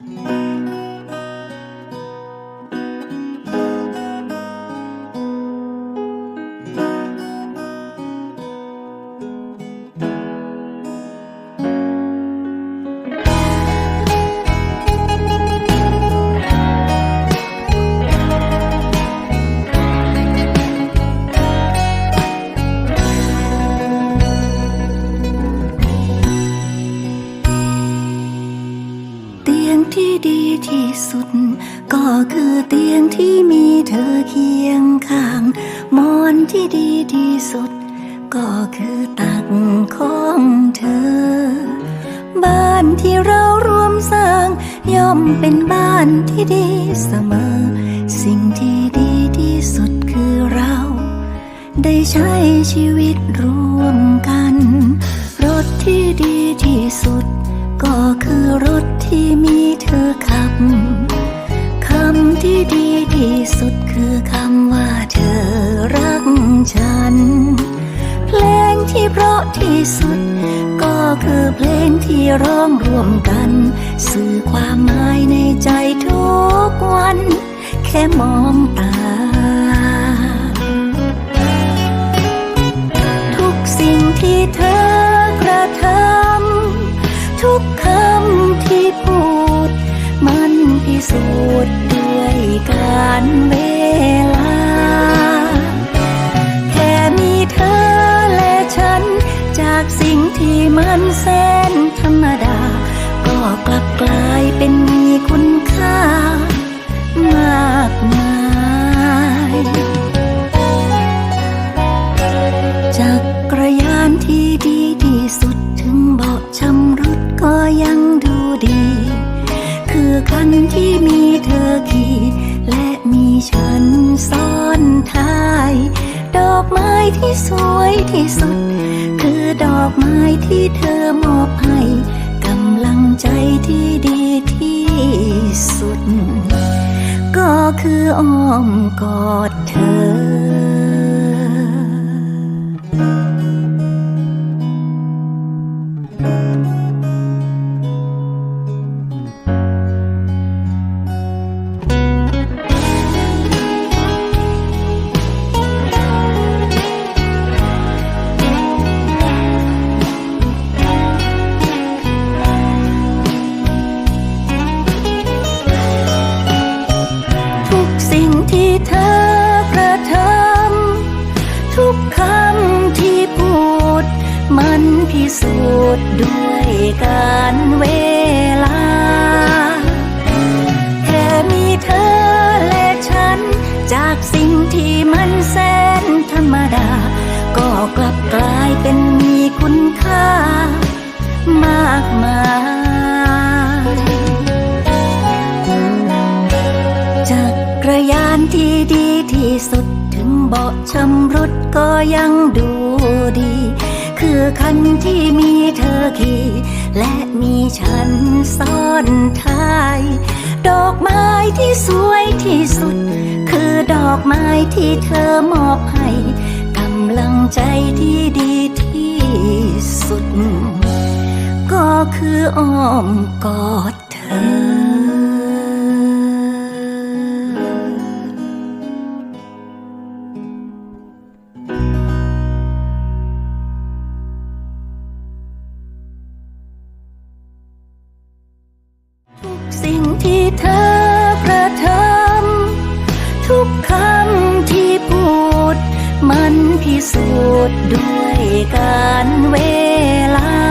เที่สุด ก็คือเตียงที่มีเธอเคียงข้างหมอนที่ดีที่สุด ก็คือตักของเธอ บ้านที่เราร่วมสร้าง ย่อมเป็นบ้านที่ดีเสมอ สิ่งที่ดีที่สุดคือเรา ได้ใช้ชีวิตร่วมกัน รถที่ดีที่สุด ก็คือรถที่มีเธอขับ คำที่ดีที่สุดคือคำว่าเธอรักฉัน เพลงที่เพราะที่สุด ก็คือเพลงที่ร้องร่วมกัน สื่อความหมายในใจทุกวัน แค่มองตา ทุกสิ่งที่เธอ สูจน์ด้วยการเวลา แค่มีเธอและฉัน จากสิ่งที่มันแสนธรรมดา ก็กลับกลายเป็นมีคุณค่ามากมาย ที่มีเธอขี่และมีฉันซ้อนท้าย ดอกไม้ที่สวยที่สุด คือดอกไม้ที่เธอมอบให้กำลังใจที่ดีที่สุด ก็คืออ้อมกอดเธอ สูจน์ด้วยการเวลา แค่มีเธอและฉัน จากสิ่งที่มันแสนธรรมดา ก็กลับกลายเป็นมีคุณค่า มากมายจักรยานที่ดีที่สุดถึงเบาะชำรุดก็ยังดูดี คือคันที่มีเธอขี่ และมีฉันซ้อนท้าย ดอกไม้ที่สวยที่สุด คือดอกไม้ที่เธอมอบให้กำลังใจที่ดีที่สุด ก็คืออ้อมกอด ที่เธอกระทำทุกคำที่พูด มันพิสูจน์ด้วยการเวลา